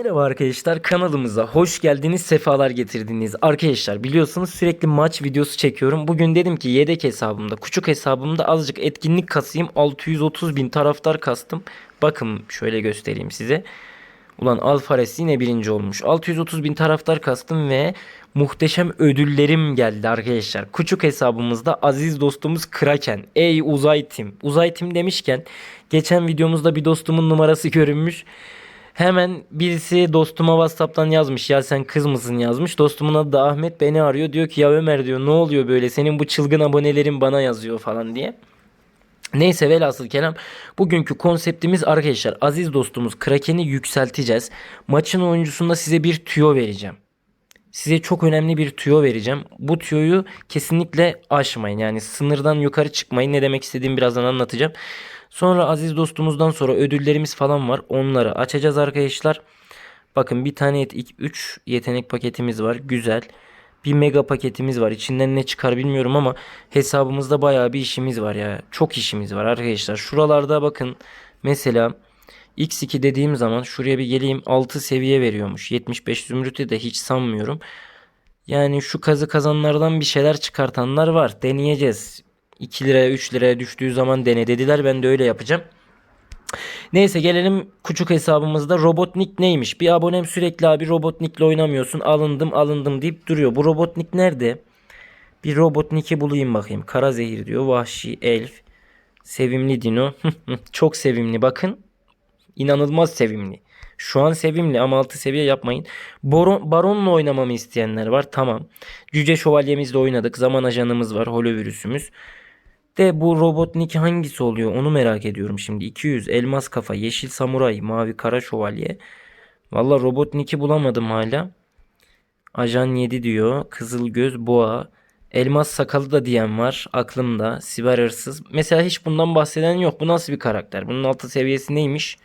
Merhaba arkadaşlar kanalımıza hoş geldiniz sefalar getirdiniz. Arkadaşlar biliyorsunuz sürekli maç videosu çekiyorum. Bugün dedim ki yedek hesabımda küçük hesabımda azıcık etkinlik kasayım. 630 bin taraftar kastım. Bakın şöyle göstereyim size. Ulan Alfares yine birinci olmuş. 630 bin taraftar kastım ve muhteşem ödüllerim geldi arkadaşlar. Küçük hesabımızda aziz dostumuz Kraken. Ey uzay tim. Uzay tim demişken geçen videomuzda bir dostumun numarası görünmüş. Hemen birisi dostuma Whatsapp'tan yazmış ya sen kız mısın yazmış. Dostumun adı da Ahmet beni arıyor. Diyor ki ya Ömer diyor ne oluyor böyle senin bu çılgın abonelerin bana yazıyor falan diye. Neyse velhasıl kelam bugünkü konseptimiz arkadaşlar aziz dostumuz Kraken'i yükselteceğiz. Maçın oyuncusunda size bir tüyo vereceğim. Size çok önemli bir tüyo vereceğim. Bu tüyoyu kesinlikle aşmayın. Yani sınırdan yukarı çıkmayın. Ne demek istediğimi birazdan anlatacağım. Sonra aziz dostumuzdan sonra ödüllerimiz falan var. Onları açacağız arkadaşlar. Bakın bir tane 3 yetenek paketimiz var. Güzel. Bir mega paketimiz var. İçinden ne çıkar bilmiyorum ama hesabımızda bayağı bir işimiz var ya. Çok işimiz var arkadaşlar. Şuralarda bakın mesela X2 dediğim zaman şuraya bir geleyim 6 seviye veriyormuş. 75 zümrütü de hiç sanmıyorum. Yani şu kazı kazanlardan bir şeyler çıkartanlar var. Deneyeceğiz. 2 liraya 3 liraya düştüğü zaman dene dediler. Ben de öyle yapacağım. Neyse gelelim küçük hesabımızda Robotnik neymiş? Bir abonem sürekli abi Robotnik'le oynamıyorsun. Alındım alındım deyip duruyor. Bu Robotnik nerede? Bir Robotnik'i bulayım bakayım. Kara zehir diyor. Vahşi elf. Sevimli dino. Çok sevimli bakın. İnanılmaz sevimli. Şu an sevimli ama altı seviye yapmayın. Baron, Baron'la oynamamı isteyenler var. Tamam. Cüce Şövalyemizle oynadık. Zaman ajanımız var. Holovirüsümüz. De bu Robotnik hangisi oluyor onu merak ediyorum şimdi. 200 elmas kafa, yeşil samuray, mavi kara şövalye. Valla Robotnik'i bulamadım hala. Ajan 7 diyor. Kızıl göz boğa. Elmas sakalı da diyen var aklımda. Siber hırsız. Mesela hiç bundan bahseden yok. Bu nasıl bir karakter? Bunun altı seviyesi neymiş?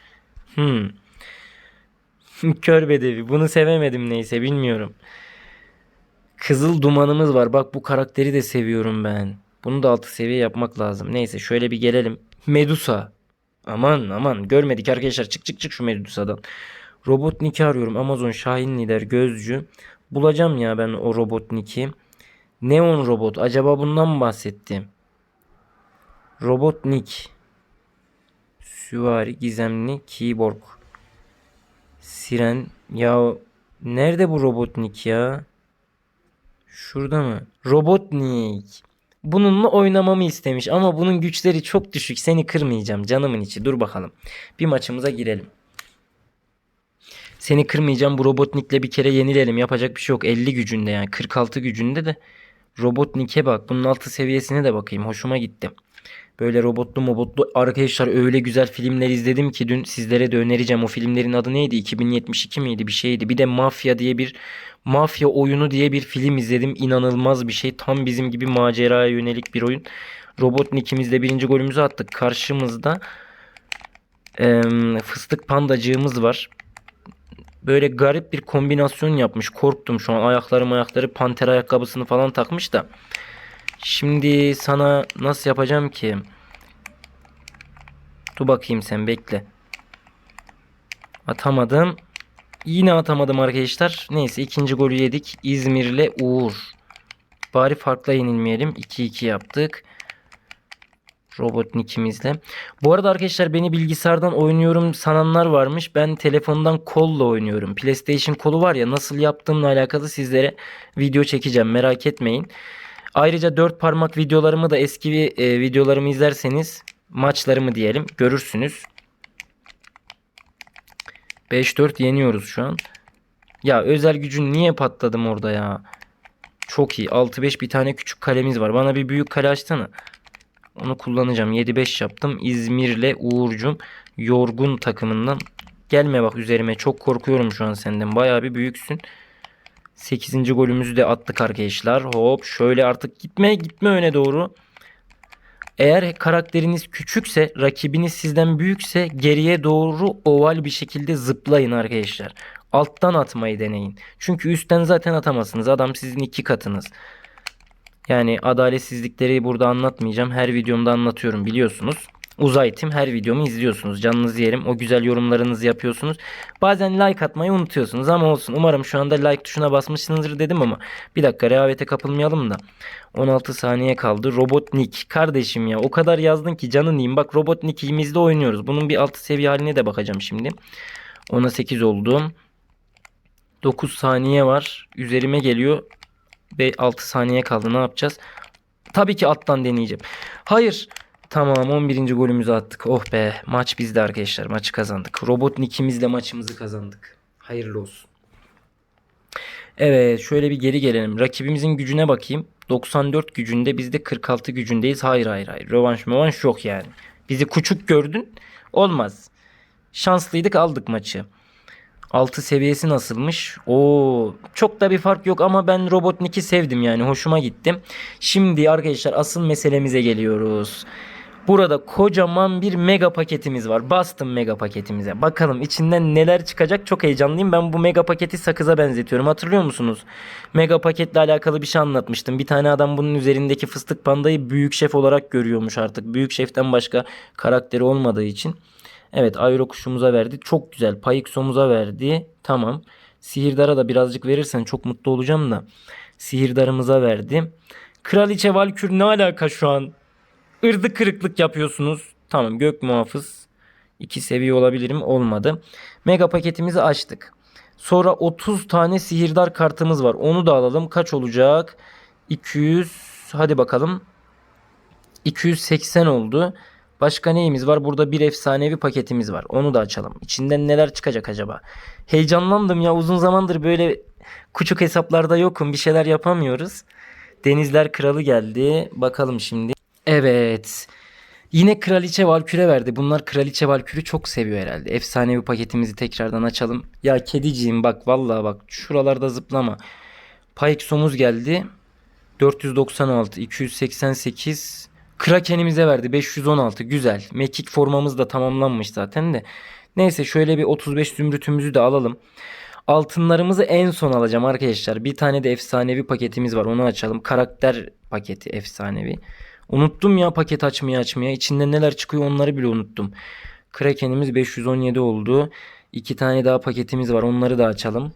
Hmm. Kör bedevi. Bunu sevemedim neyse bilmiyorum. Kızıl dumanımız var. Bak bu karakteri de seviyorum ben. Bunu da altı seviye yapmak lazım. Neyse şöyle bir gelelim. Medusa. Aman aman görmedik arkadaşlar. Çık çık çık şu Medusa'dan. Robotnik'i arıyorum. Amazon Şahin Lider Gözcü. Bulacağım ya ben o Robotnik'i. Neon Robot. Acaba bundan mı bahsettim? Robotnik. Süvari Gizemli Keyboard. Siren. Ya nerede bu Robotnik ya? Şurada mı? Robotnik. Bununla oynamamı istemiş ama bunun güçleri çok düşük. Seni kırmayacağım canımın içi. Dur bakalım. Bir maçımıza girelim. Seni kırmayacağım. Bu Robotnik'le bir kere yenilelim. Yapacak bir şey yok. 50 gücünde yani. 46 gücünde de. Robotnik'e bak. Bunun altı seviyesine de bakayım. Hoşuma gitti. Böyle robotlu mobotlu arkadaşlar öyle güzel filmler izledim ki dün sizlere de önereceğim. O filmlerin adı neydi? 2072 miydi? Bir şeydi. Bir de Mafya diye bir Mafya oyunu diye bir film izledim. İnanılmaz bir şey. Tam bizim gibi maceraya yönelik bir oyun. Robotnik'imizde birinci golümüzü attık. Karşımızda e, fıstık pandacığımız var. Böyle garip bir kombinasyon yapmış. Korktum şu an. Ayaklarım ayakları panter ayakkabısını falan takmış da. Şimdi sana nasıl yapacağım ki? Dur bakayım sen bekle. Atamadım. Yine atamadım arkadaşlar. Neyse ikinci golü yedik. İzmir'le Uğur. Bari farkla yenilmeyelim. 2-2 yaptık. Robotnik'imizle. Bu arada arkadaşlar beni bilgisayardan oynuyorum sananlar varmış. Ben telefondan kolla oynuyorum. PlayStation kolu var ya nasıl yaptığımla alakalı sizlere video çekeceğim. Merak etmeyin. Ayrıca dört parmak videolarımı da eski e, videolarımı izlerseniz maçlarımı diyelim görürsünüz. 5-4 yeniyoruz şu an. Ya özel gücün niye patladım orada ya? Çok iyi. 6-5 bir tane küçük kalemiz var. Bana bir büyük kale açsana. Onu kullanacağım. 7-5 yaptım. İzmir'le Uğur'cum yorgun takımından. Gelme bak üzerime. Çok korkuyorum şu an senden. Bayağı bir büyüksün. 8. golümüzü de attık arkadaşlar. Hop şöyle artık gitme gitme öne doğru. Eğer karakteriniz küçükse, rakibiniz sizden büyükse geriye doğru oval bir şekilde zıplayın arkadaşlar. Alttan atmayı deneyin. Çünkü üstten zaten atamazsınız. Adam sizin iki katınız. Yani adaletsizlikleri burada anlatmayacağım. Her videomda anlatıyorum biliyorsunuz. Uzay Tim her videomu izliyorsunuz. Canınızı yerim. O güzel yorumlarınızı yapıyorsunuz. Bazen like atmayı unutuyorsunuz ama olsun. Umarım şu anda like tuşuna basmışsınızdır dedim ama bir dakika rehavete kapılmayalım da. 16 saniye kaldı. Robotnik. Kardeşim ya o kadar yazdın ki canın yiyeyim. Bak Robotnik'imizde oynuyoruz. Bunun bir altı seviye haline de bakacağım şimdi. 10'a 8 oldu. 9 saniye var. Üzerime geliyor. Ve 6 saniye kaldı. Ne yapacağız? Tabii ki alttan deneyeceğim. Hayır. Tamam 11. golümüzü attık. Oh be. Maç bizde arkadaşlar. Maçı kazandık. Robotnik'imizle maçımızı kazandık. Hayırlı olsun. Evet şöyle bir geri gelelim. Rakibimizin gücüne bakayım. 94 gücünde biz de 46 gücündeyiz. Hayır hayır hayır. Rövanş mövanş yok yani. Bizi küçük gördün. Olmaz. Şanslıydık aldık maçı. 6 seviyesi nasılmış? Oo, çok da bir fark yok ama ben Robotnik'i sevdim yani hoşuma gitti. Şimdi arkadaşlar asıl meselemize geliyoruz. Burada kocaman bir mega paketimiz var. Bastım mega paketimize. Bakalım içinden neler çıkacak çok heyecanlıyım. Ben bu mega paketi sakıza benzetiyorum. Hatırlıyor musunuz? Mega paketle alakalı bir şey anlatmıştım. Bir tane adam bunun üzerindeki fıstık pandayı büyük şef olarak görüyormuş artık. Büyük şeften başka karakteri olmadığı için. Evet aero kuşumuza verdi. Çok güzel. Payıksomuza verdi. Tamam. Sihirdara da birazcık verirsen çok mutlu olacağım da. Sihirdarımıza verdi. Kraliçe Valkür ne alaka şu an? Irdı kırıklık yapıyorsunuz. Tamam gök muhafız. İki seviye olabilirim. Olmadı. Mega paketimizi açtık. Sonra 30 tane sihirdar kartımız var. Onu da alalım. Kaç olacak? 200. Hadi bakalım. 280 oldu. Başka neyimiz var? Burada bir efsanevi paketimiz var. Onu da açalım. İçinden neler çıkacak acaba? Heyecanlandım ya. Uzun zamandır böyle küçük hesaplarda yokum. Bir şeyler yapamıyoruz. Denizler Kralı geldi. Bakalım şimdi. Evet. Yine Kraliçe Valkür'e verdi. Bunlar Kraliçe Valkür'ü çok seviyor herhalde. Efsanevi paketimizi tekrardan açalım. Ya kediciğim bak vallahi bak şuralarda zıplama. Payksomuz geldi. 496, 288. Kraken'imize verdi 516 güzel. Mekik formamız da tamamlanmış zaten de. Neyse şöyle bir 35 zümrütümüzü de alalım. Altınlarımızı en son alacağım arkadaşlar. Bir tane de efsanevi paketimiz var onu açalım. Karakter paketi efsanevi. Unuttum ya paket açmaya açmaya. İçinde neler çıkıyor onları bile unuttum. Kraken'imiz 517 oldu. İki tane daha paketimiz var onları da açalım.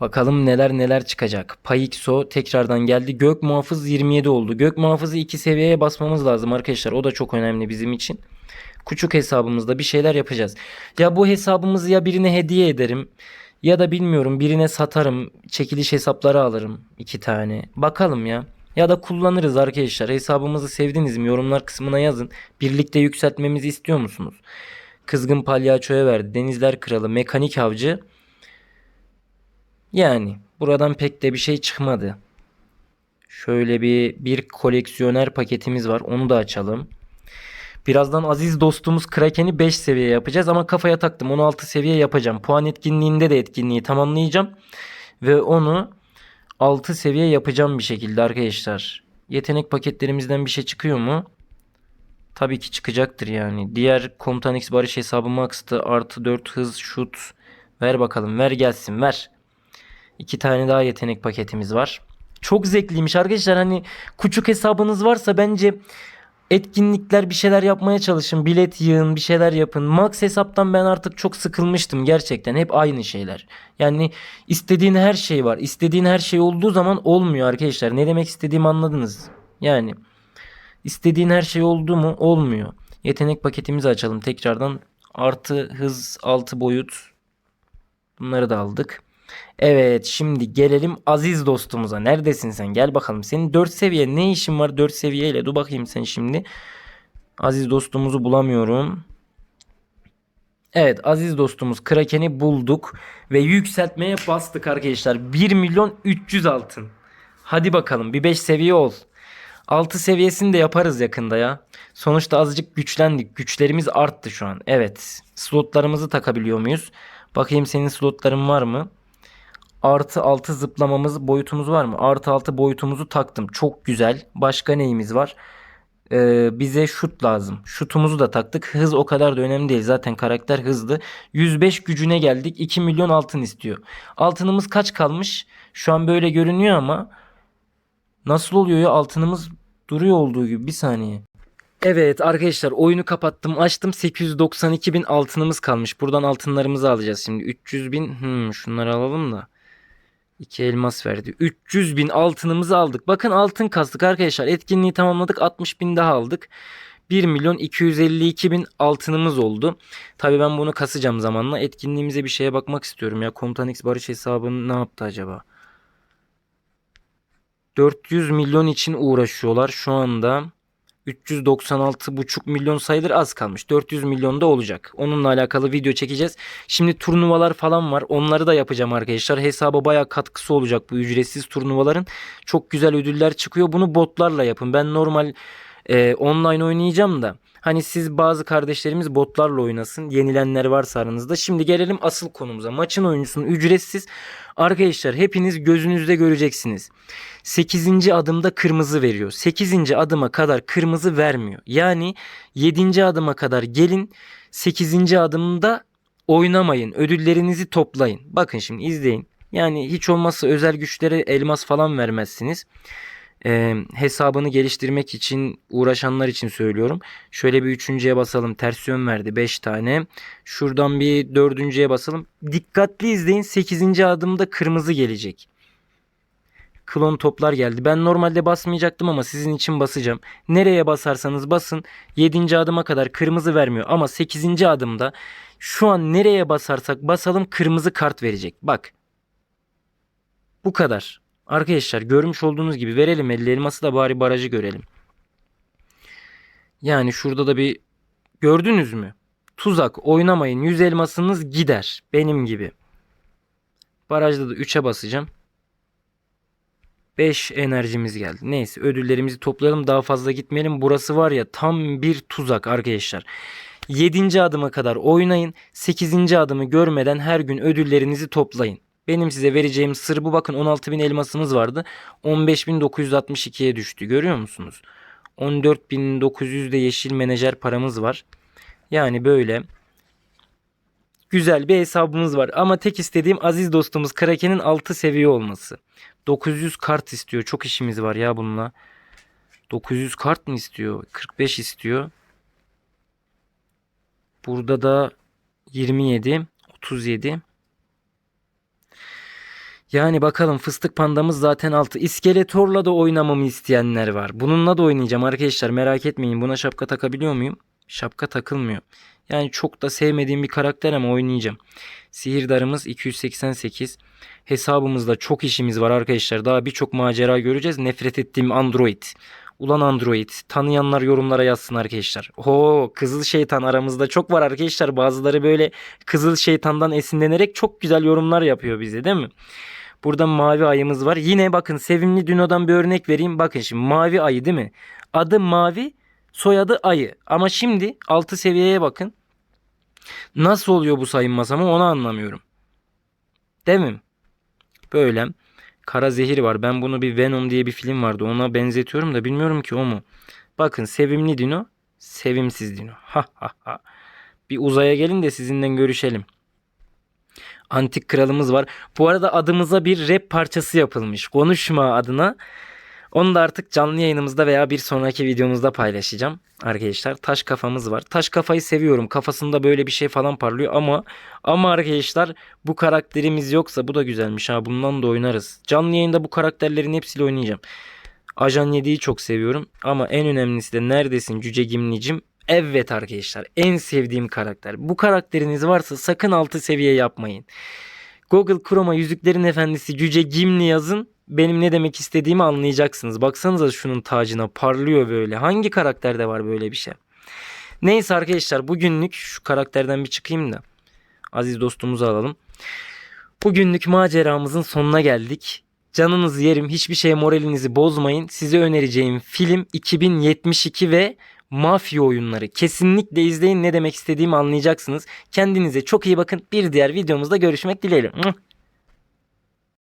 Bakalım neler neler çıkacak. Payixo tekrardan geldi. Gök muhafız 27 oldu. Gök muhafızı 2 seviyeye basmamız lazım arkadaşlar. O da çok önemli bizim için. Küçük hesabımızda bir şeyler yapacağız. Ya bu hesabımızı ya birine hediye ederim. Ya da bilmiyorum birine satarım. Çekiliş hesapları alırım. iki tane. Bakalım ya. Ya da kullanırız arkadaşlar. Hesabımızı sevdiniz mi? Yorumlar kısmına yazın. Birlikte yükseltmemizi istiyor musunuz? Kızgın palyaçoya verdi. Denizler kralı. Mekanik avcı. Yani buradan pek de bir şey çıkmadı. Şöyle bir bir koleksiyoner paketimiz var. Onu da açalım. Birazdan aziz dostumuz Kraken'i 5 seviye yapacağız ama kafaya taktım. 16 seviye yapacağım. Puan etkinliğinde de etkinliği tamamlayacağım. Ve onu 6 seviye yapacağım bir şekilde arkadaşlar. Yetenek paketlerimizden bir şey çıkıyor mu? Tabii ki çıkacaktır yani. Diğer Komutan X barış hesabı max'tı. Artı 4 hız şut. Ver bakalım ver gelsin ver. İki tane daha yetenek paketimiz var. Çok zevkliymiş arkadaşlar. Hani küçük hesabınız varsa bence etkinlikler bir şeyler yapmaya çalışın. Bilet yığın bir şeyler yapın. Max hesaptan ben artık çok sıkılmıştım gerçekten. Hep aynı şeyler. Yani istediğin her şey var. İstediğin her şey olduğu zaman olmuyor arkadaşlar. Ne demek istediğimi anladınız. Yani istediğin her şey oldu mu olmuyor. Yetenek paketimizi açalım tekrardan. Artı hız 6 boyut. Bunları da aldık. Evet şimdi gelelim aziz dostumuza. Neredesin sen? Gel bakalım. Senin 4 seviye ne işin var 4 seviyeyle? Dur bakayım sen şimdi. Aziz dostumuzu bulamıyorum. Evet aziz dostumuz Kraken'i bulduk ve yükseltmeye bastık arkadaşlar. 1 milyon 300 altın. Hadi bakalım bir 5 seviye ol. 6 seviyesini de yaparız yakında ya. Sonuçta azıcık güçlendik. Güçlerimiz arttı şu an. Evet. Slotlarımızı takabiliyor muyuz? Bakayım senin slotların var mı? Artı 6 zıplamamız boyutumuz var mı? Artı 6 boyutumuzu taktım. Çok güzel. Başka neyimiz var? Ee, bize şut lazım. Şutumuzu da taktık. Hız o kadar da önemli değil. Zaten karakter hızlı. 105 gücüne geldik. 2 milyon altın istiyor. Altınımız kaç kalmış? Şu an böyle görünüyor ama nasıl oluyor ya? Altınımız duruyor olduğu gibi. Bir saniye. Evet arkadaşlar oyunu kapattım açtım 892 bin altınımız kalmış. Buradan altınlarımızı alacağız şimdi 300 bin hmm, şunları alalım da. İki elmas verdi. 300 bin altınımızı aldık. Bakın altın kastık arkadaşlar. Etkinliği tamamladık. 60 bin daha aldık. 1 milyon 252 bin altınımız oldu. Tabi ben bunu kasacağım zamanla. Etkinliğimize bir şeye bakmak istiyorum ya. Komutan X Barış hesabını ne yaptı acaba? 400 milyon için uğraşıyorlar şu anda. 396,5 milyon sayılır az kalmış. 400 milyon da olacak. Onunla alakalı video çekeceğiz. Şimdi turnuvalar falan var. Onları da yapacağım arkadaşlar. Hesaba bayağı katkısı olacak bu ücretsiz turnuvaların. Çok güzel ödüller çıkıyor. Bunu botlarla yapın. Ben normal e, online oynayacağım da. Hani siz bazı kardeşlerimiz botlarla oynasın. Yenilenler varsa aranızda. Şimdi gelelim asıl konumuza. Maçın oyuncusunun ücretsiz. Arkadaşlar hepiniz gözünüzde göreceksiniz. 8. adımda kırmızı veriyor. 8. adıma kadar kırmızı vermiyor. Yani 7. adıma kadar gelin 8. adımda oynamayın. Ödüllerinizi toplayın. Bakın şimdi izleyin. Yani hiç olmazsa özel güçlere elmas falan vermezsiniz. Ee, hesabını geliştirmek için uğraşanlar için söylüyorum. Şöyle bir üçüncüye basalım. Ters yön verdi 5 tane. Şuradan bir dördüncüye basalım. Dikkatli izleyin. 8. adımda kırmızı gelecek klon toplar geldi. Ben normalde basmayacaktım ama sizin için basacağım. Nereye basarsanız basın 7. adıma kadar kırmızı vermiyor ama 8. adımda şu an nereye basarsak basalım kırmızı kart verecek. Bak. Bu kadar. Arkadaşlar görmüş olduğunuz gibi verelim 50 elması da bari barajı görelim. Yani şurada da bir gördünüz mü? Tuzak oynamayın 100 elmasınız gider. Benim gibi. Barajda da 3'e basacağım. 5 enerjimiz geldi. Neyse ödüllerimizi toplayalım daha fazla gitmeyelim. Burası var ya tam bir tuzak arkadaşlar. 7. adıma kadar oynayın. 8. adımı görmeden her gün ödüllerinizi toplayın. Benim size vereceğim sır bu. Bakın 16.000 elmasımız vardı. 15.962'ye düştü. Görüyor musunuz? 14.900 de yeşil menajer paramız var. Yani böyle güzel bir hesabımız var. Ama tek istediğim aziz dostumuz Kraken'in 6 seviye olması. 900 kart istiyor. Çok işimiz var ya bununla. 900 kart mı istiyor? 45 istiyor. Burada da 27, 37. Yani bakalım fıstık pandamız zaten altı. İskeletorla da oynamamı isteyenler var. Bununla da oynayacağım arkadaşlar merak etmeyin. Buna şapka takabiliyor muyum? Şapka takılmıyor. Yani çok da sevmediğim bir karakter ama oynayacağım. Sihirdarımız 288. Hesabımızda çok işimiz var arkadaşlar. Daha birçok macera göreceğiz. Nefret ettiğim Android. Ulan Android. Tanıyanlar yorumlara yazsın arkadaşlar. Ho Kızıl Şeytan aramızda çok var arkadaşlar. Bazıları böyle Kızıl Şeytan'dan esinlenerek çok güzel yorumlar yapıyor bize değil mi? Burada mavi ayımız var. Yine bakın sevimli Dino'dan bir örnek vereyim. Bakın şimdi mavi ayı değil mi? Adı mavi, soyadı ayı. Ama şimdi 6 seviyeye bakın. Nasıl oluyor bu sayınmaz ama onu anlamıyorum. Değil mi? Böyle kara zehir var. Ben bunu bir Venom diye bir film vardı. Ona benzetiyorum da bilmiyorum ki o mu. Bakın sevimli dino, sevimsiz dino. Ha ha ha. Bir uzaya gelin de sizinle görüşelim. Antik kralımız var. Bu arada adımıza bir rap parçası yapılmış. Konuşma adına. Onu da artık canlı yayınımızda veya bir sonraki videomuzda paylaşacağım. Arkadaşlar taş kafamız var. Taş kafayı seviyorum. Kafasında böyle bir şey falan parlıyor ama ama arkadaşlar bu karakterimiz yoksa bu da güzelmiş ha. Bundan da oynarız. Canlı yayında bu karakterlerin hepsiyle oynayacağım. Ajan 7'yi çok seviyorum ama en önemlisi de neredesin Cüce Gimlicim? Evet arkadaşlar en sevdiğim karakter. Bu karakteriniz varsa sakın altı seviye yapmayın. Google Chrome'a Yüzüklerin Efendisi Cüce Gimli yazın benim ne demek istediğimi anlayacaksınız. Baksanıza şunun tacına parlıyor böyle. Hangi karakterde var böyle bir şey? Neyse arkadaşlar bugünlük şu karakterden bir çıkayım da. Aziz dostumuzu alalım. Bugünlük maceramızın sonuna geldik. Canınızı yerim. Hiçbir şeye moralinizi bozmayın. Size önereceğim film 2072 ve mafya oyunları. Kesinlikle izleyin ne demek istediğimi anlayacaksınız. Kendinize çok iyi bakın. Bir diğer videomuzda görüşmek dileğiyle.